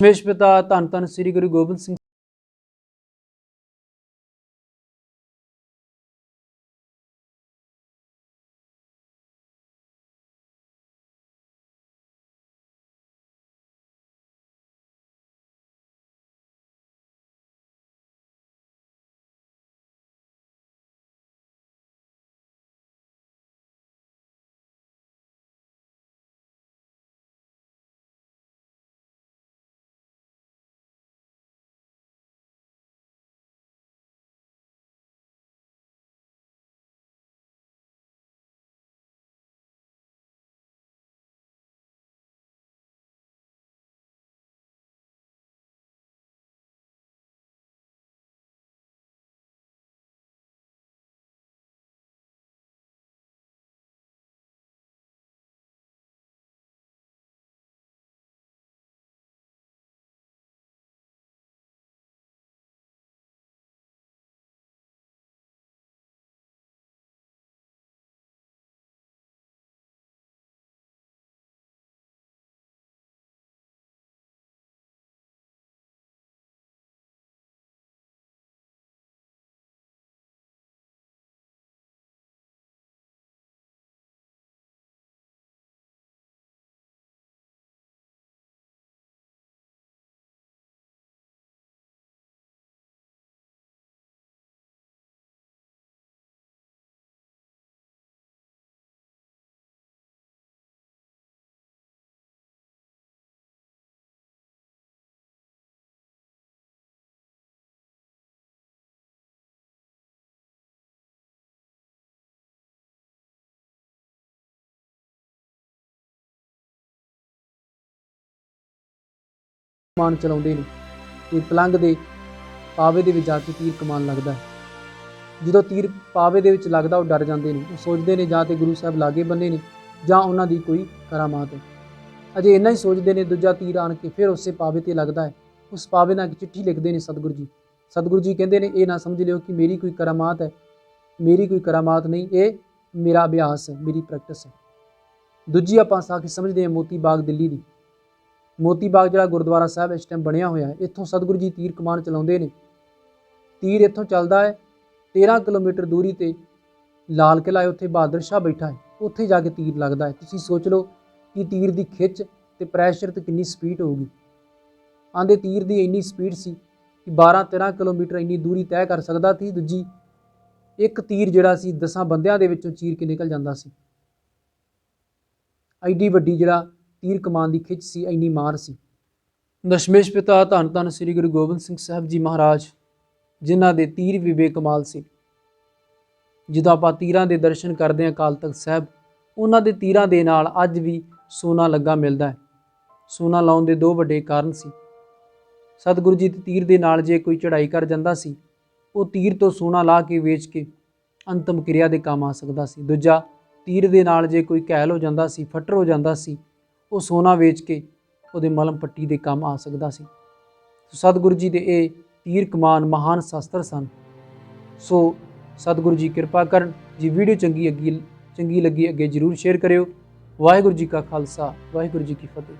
ਦਸ਼ਮੇਸ਼ ਪਿਤਾ ਧੰਨ ਧੰਨ ਸ੍ਰੀ ਗੁਰੂ ਗੋਬਿੰਦ ਸਿੰਘ ਕਮਾਨ ਚਲਾਉਂਦੇ ਨੇ। ਤੇ ਪਲੰਗ ਦੇ ਪਾਵੇ ਦੇ ਵਿੱਚ ਜਾ ਕੇ ਤੀਰ ਕਮਾਨ ਲੱਗਦਾ ਹੈ। ਜਦੋਂ ਤੀਰ ਪਾਵੇ ਦੇ ਵਿੱਚ ਲੱਗਦਾ, ਉਹ ਡਰ ਜਾਂਦੇ ਨੇ। ਉਹ ਸੋਚਦੇ ਨੇ, ਜਾਂ ਤੇ ਗੁਰੂ ਸਾਹਿਬ ਲਾਗੇ ਬੰਨੇ ਨੇ, ਜਾਂ ਉਹਨਾਂ ਦੀ ਕੋਈ ਕਰਾਮਾਤ ਹੈ। ਅਜੇ ਇੰਨਾ ਹੀ ਸੋਚਦੇ ਨੇ, ਦੂਜਾ ਤੀਰ ਆਣ ਕੇ ਫਿਰ ਉਸੇ ਪਾਵੇ ਤੇ ਲੱਗਦਾ ਹੈ। ਉਸ ਪਾਵੇ ਨਾਲ ਇੱਕ ਚਿੱਠੀ ਲਿਖਦੇ ਨੇ ਸਤਿਗੁਰੂ ਜੀ। ਸਤਿਗੁਰੂ ਜੀ ਕਹਿੰਦੇ ਨੇ, ਇਹ ਨਾ ਸਮਝ ਲਿਓ ਕਿ ਮੇਰੀ ਕੋਈ ਕਰਾਮਾਤ ਹੈ। ਮੇਰੀ ਕੋਈ ਕਰਾਮਾਤ ਨਹੀਂ, ਇਹ ਮੇਰਾ ਅਭਿਆਸ ਹੈ, ਮੇਰੀ ਪ੍ਰੈਕਟਿਸ ਹੈ। ਦੂਜੀ ਆਪਾਂ ਸਾਖੀ ਸਮਝਦੇ ਹਾਂ ਮੋਤੀ ਬਾਗ ਦਿੱਲੀ ਦੀ। ਮੋਤੀ ਬਾਗ ਜਿਹੜਾ ਗੁਰਦੁਆਰਾ ਸਾਹਿਬ ਇਸ ਟਾਈਮ ਬਣਿਆ ਹੋਇਆ ਹੈ, ਇੱਥੋਂ ਸਤਿਗੁਰੂ ਜੀ ਤੀਰ ਕਮਾਨ ਚਲਾਉਂਦੇ ਨੇ। ਤੀਰ ਇੱਥੋਂ ਚੱਲਦਾ ਹੈ 13 ਕਿਲੋਮੀਟਰ ਦੂਰੀ ਤੇ ਲਾਲ ਕਿਲ੍ਹਾ ਹੈ, ਉੱਥੇ ਬਹਾਦਰ ਸ਼ਾਹ ਬੈਠਾ ਹੈ, ਉੱਥੇ ਜਾ ਕੇ ਤੀਰ ਲੱਗਦਾ ਹੈ। ਤੁਸੀਂ ਸੋਚ ਲਓ ਕਿ ਤੀਰ ਦੀ ਖਿੱਚ ਤੇ ਪ੍ਰੈਸ਼ਰ ਤੇ ਕਿੰਨੀ ਸਪੀਡ ਹੋਊਗੀ। ਆਂਦੇ ਤੀਰ ਦੀ ਇੰਨੀ ਸਪੀਡ ਸੀ ਕਿ 12 13 ਕਿਲੋਮੀਟਰ ਇੰਨੀ ਦੂਰੀ ਤੈਅ ਕਰ ਸਕਦਾ ਸੀ, ਦੂਜੀ ਇੱਕ ਤੀਰ ਜਿਹੜਾ ਸੀ ਦਸਾਂ ਬੰਦਿਆਂ ਦੇ ਵਿੱਚੋਂ ਚੀਰ ਕੇ ਨਿਕਲ ਜਾਂਦਾ ਸੀ। ਐਡੀ ਵੱਡੀ ਜਿਹੜਾ ਤੀਰ ਕਮਾਨ ਦੀ ਖਿੱਚ ਸੀ, ਇੰਨੀ ਮਾਰ ਸੀ। ਦਸ਼ਮੇਸ਼ ਪਿਤਾ ਧੰਨ ਧੰਨ ਸ੍ਰੀ ਗੁਰੂ ਗੋਬਿੰਦ ਸਿੰਘ ਸਾਹਿਬ ਜੀ ਮਹਾਰਾਜ, ਜਿਨ੍ਹਾਂ ਦੇ ਤੀਰ ਵੀ ਬੇਕਮਾਲ ਸੀ। ਜਦੋਂ ਆਪਾਂ ਤੀਰਾਂ ਦੇ ਦਰਸ਼ਨ ਕਰਦੇ ਹਾਂ ਅਕਾਲ ਤਖਤ ਸਾਹਿਬ, ਉਹਨਾਂ ਦੇ ਤੀਰਾਂ ਦੇ ਨਾਲ ਅੱਜ ਵੀ ਸੋਨਾ ਲੱਗਾ ਮਿਲਦਾ ਹੈ। ਸੋਨਾ ਲਾਉਣ ਦੇ ਦੋ ਵੱਡੇ ਕਾਰਨ ਸੀ। ਸਤਿਗੁਰੂ ਜੀ ਦੇ ਤੀਰ ਦੇ ਨਾਲ ਜੇ ਕੋਈ ਚੜ੍ਹਾਈ ਕਰ ਜਾਂਦਾ ਸੀ, ਉਹ ਤੀਰ ਤੋਂ ਸੋਨਾ ਲਾ ਕੇ ਵੇਚ ਕੇ ਅੰਤਮ ਕਿਰਿਆ ਦੇ ਕੰਮ ਆ ਸਕਦਾ ਸੀ। ਦੂਜਾ, ਤੀਰ ਦੇ ਨਾਲ ਜੇ ਕੋਈ ਘਾਇਲ ਹੋ ਜਾਂਦਾ ਸੀ, ਫੱਟਰ ਹੋ ਜਾਂਦਾ ਸੀ ਉਹ ਸੋਨਾ ਵੇਚ ਕੇ ਉਹਦੇ ਮਲਮ ਪੱਟੀ ਦੇ ਕੰਮ ਆ ਸਕਦਾ ਸੀ। ਸਤਿਗੁਰੂ ਜੀ ਦੇ ਇਹ ਤੀਰ ਕਮਾਨ ਮਹਾਨ ਸ਼ਸਤਰ ਸਨ। ਸੋ ਸਤਿਗੁਰੂ ਜੀ ਕਿਰਪਾ ਕਰਨ, ਜੀ ਵੀਡੀਓ ਚੰਗੀ ਅੱਗੀ, ਚੰਗੀ ਲੱਗੀ ਅੱਗੇ ਜਰੂਰ ਸ਼ੇਅਰ ਕਰਿਓ। ਵਾਹਿਗੁਰੂ ਜੀ ਕਾ ਖਾਲਸਾ, ਵਾਹਿਗੁਰੂ ਜੀ ਕੀ ਫਤਿਹ।